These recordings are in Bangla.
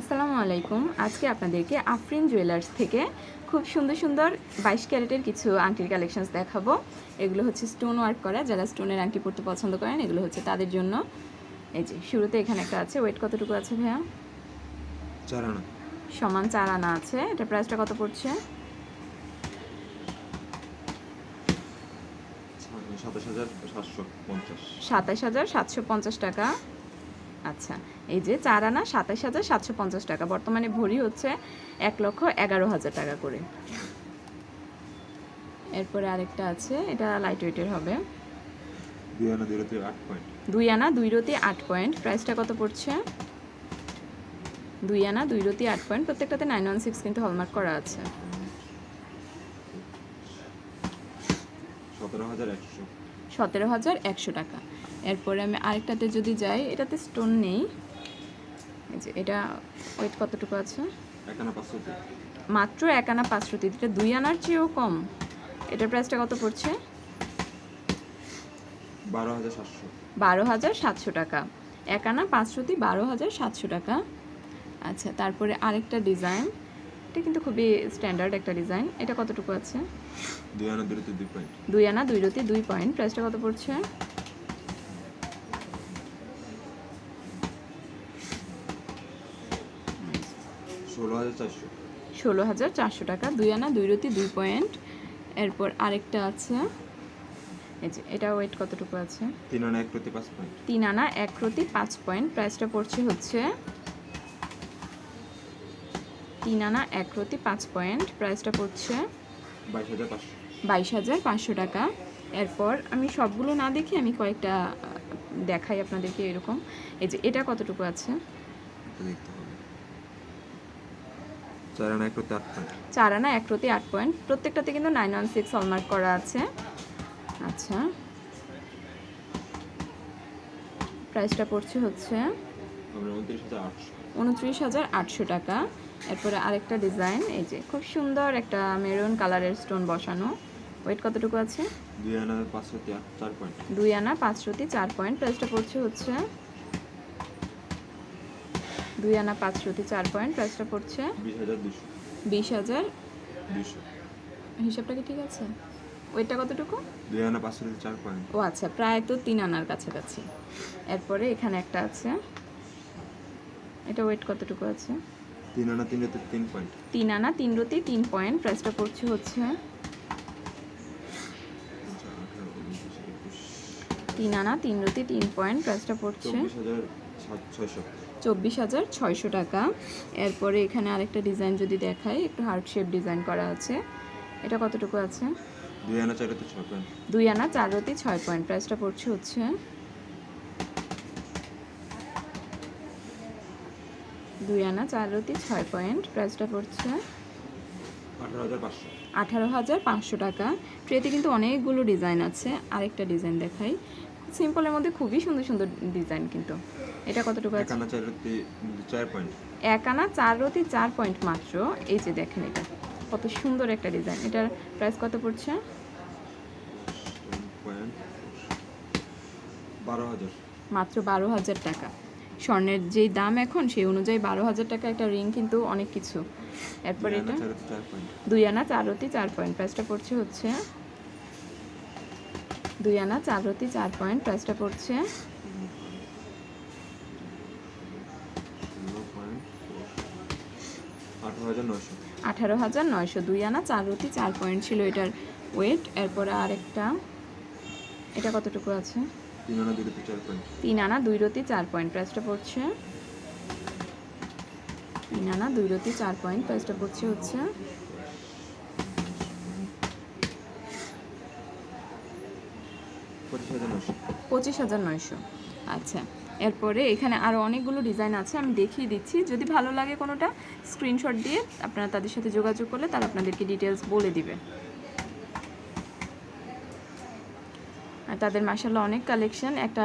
আসসালামু আলাইকুম। আজকে আপনাদেরকে আফরিন জুয়েলার্স থেকে খুব সুন্দর সুন্দর বাইশ ক্যারেটের কিছু আংটির কালেকশনস দেখাবো। এগুলো হচ্ছে স্টোন ওয়ার্ক করা। যারা স্টোনের আংটি পরতে পছন্দ করেন এগুলো হচ্ছে তাদের জন্য। এই যে শুরুতে এখানে একটা আছে। ওয়েট কতটুকু আছে ভাইয়া? চার আনা। সমান চার আনা আছে। এটা প্রাইসটা কত পড়ছে? সাতাশ হাজার সাতশো পঞ্চাশ টাকা। আচ্ছা এই যে চার আনা সাতাশ হাজার সাতশো পঞ্চাশ টাকা বর্তমানে ভরি হচ্ছে এক লক্ষ এগারো হাজার টাকা করে। এরপরে আরেকটা আছে এটা লাইট ওয়েটের হবে। দুই আনা দুই রাতে আট পয়েন্ট প্রাইসটা কত পড়ছে? দুই আনা দুই রতি আট পয়েন্ট প্রত্যেকটাতে নাইন ওয়ান সিক্স কিন্তু হলমার্ক করা আছে। সতেরো হাজার একশো। সতেরো হাজার একশো টাকা। এরপরে আমি আরেকটাতে যদি যাই এটাতে স্টোন নেই। যে এটা ওয়েট কতটুকু আছে? মাত্র এক আনা পাঁচশো তিন এটা দুই আনার চেয়েও কম। এটার প্রাইসটা কত পড়ছে? বারো হাজার সাতশো। বারো হাজার সাতশো টাকা। এক আনা পাঁচশোতি বারো হাজার সাতশো টাকা। আচ্ছা তারপরে আরেকটা ডিজাইন এটা কিন্তু খুবই স্ট্যান্ডার্ড একটা ডিজাইন এটা কতটুকু আছে? দুই আনা দুই রাতে দুই পয়েন্ট দুই আনা দুই রতি দুই পয়েন্ট প্রাইসটা কত পড়ছে? ষোলো হাজার চারশো। ষোলো হাজার চারশো টাকা। দুই আনা দুই রতি দুই পয়েন্ট এরপর আরেকটা আছে। এই যে এটা ওয়েট কতটুকু আছে? তিন আনা এক প্রতি পাঁচ পয়েন্ট তিন আনা এক প্রতি পাঁচ পয়েন্ট প্রাইসটা পড়ছে হচ্ছে তিন আনা এক প্রতি পাঁচ পয়েন্ট। প্রাইসটা পড়ছে বাইশ হাজার পাঁচশো। টাকা। এরপর আমি সবগুলো না দেখে আমি কয়েকটা দেখাই আপনাদেরকে এরকম। এই যে এটা কতটুকু আছে? চার আনা এক প্রতি আট পয়েন্ট। প্রত্যেকটাতে কিন্তু নাইন ওয়ান সিক্স হলমার্ক করা আছে। আচ্ছা। প্রাইসটা পড়ছে হচ্ছে উনত্রিশ হাজার আটশো টাকা। এরপরে আরেকটা ডিজাইন এই যে খুব সুন্দর একটা মেরুন কালারের স্টোন বসানো। ওয়েট কতটুকু আছে? দুই আনা পাঁচশো চার পয়েন্ট। দুই আনা পাঁচশোটি চার পয়েন্ট। প্রাইসটা পড়ছে হচ্ছে দুই আনা পাঁচশোটি চার পয়েন্ট। প্রাইসটা পড়ছে বিশ হাজার হিসাবটা কি ঠিক আছে? ওইটা কতটুকু? দুই আনা পাঁচশো চার পয়েন্ট। ও আচ্ছা প্রায় তো তিন আনার কাছাকাছি। এরপরে এখানে একটা আছে। এটা ওয়েট কতটুকু আছে? তিন আনা তিন রাতে তিন পয়েন্ট তিন আনা তিন রতি তিন পয়েন্ট প্রাইসটা পড়ছে হচ্ছে তিন আনা তিন রতি তিন পয়েন্ট প্রাইসটা পড়ছে চব্বিশ হাজার ছয়শো। চব্বিশ হাজার ছয়শো টাকা। এরপরে এখানে আরেকটা ডিজাইন যদি দেখাই একটু হার্ট শেপ ডিজাইন করা আছে। এটা কতটুকু আছে? দুই আনা চার রাতে ছয় পয়েন্ট দুই আনা চার রতি ছয় পয়েন্ট প্রাইসটা পড়ছে হচ্ছে দুই আনা চার রতি ছয় পয়েন্ট। প্রাইসটা পড়ছে আঠারো হাজার পাঁচশো টাকা। ট্রেতে কিন্তু অনেকগুলো ডিজাইন আছে আরেকটা ডিজাইন দেখাই। সিম্পলের মধ্যে খুবই সুন্দর সুন্দর ডিজাইন কিন্তু। এটা কতটুকু এক আছে আনা চার রাতে চার পয়েন্ট। এক আনা চার রতি চার পয়েন্ট মাত্র। এই যে দেখেন এটা কত সুন্দর একটা ডিজাইন। এটার প্রাইস কত পড়ছে? মাত্র বারো হাজার টাকা। স্বর্ণের যেই দাম এখন সেই অনুযায়ী বারো হাজার টাকা একটা রিং কিন্তু অনেক কিছু। এরপর এটা? দুই আনা চার রতি চার পয়েন্ট প্রাইসটা পড়ছে হচ্ছে? দুই আনা চার রতি চার পয়েন্ট প্রাইসটা পড়ছে? আঠারো হাজার নয়শো। দুই আনা চার রতি চার পয়েন্ট ছিল এটার ওয়েট এরপরে আরেকটা। এটা কতটুকু আছে? তিন আনা দুই রাতে চার পয়েন্ট প্রাইসটা পড়ছে। তিন আনা দুই রতি চার পয়েন্ট প্রাইসটা পড়ছে হচ্ছে পঁচিশ হাজার নয়শো। আচ্ছা এরপরে এখানে আরও অনেকগুলো ডিজাইন আছে আমি দেখিয়ে দিচ্ছি। যদি ভালো লাগে কোনোটা স্ক্রিনশট দিয়ে আপনারা তাদের সাথে যোগাযোগ করলে তারা আপনাদেরকে ডিটেলস বলে দিবে। তাদের মাসাল্লাহ অনেক কালেকশন একটা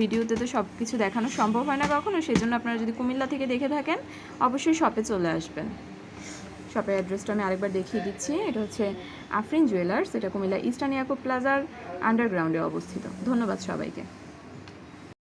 ভিডিওতে তো সব কিছু দেখানো সম্ভব হয় না কখনও সেই জন্য আপনারা যদি কুমিল্লা থেকে দেখে থাকেন, অবশ্যই শপে চলে আসবেন। শপের অ্যাড্রেসটা আমি আরেকবার দেখিয়ে দিচ্ছি। এটা হচ্ছে আফরিন জুয়েলার্স এটা কুমিল্লা ইস্টার্ন ইয়াকুব প্লাজার আন্ডারগ্রাউন্ডে অবস্থিত। ধন্যবাদ সবাইকে।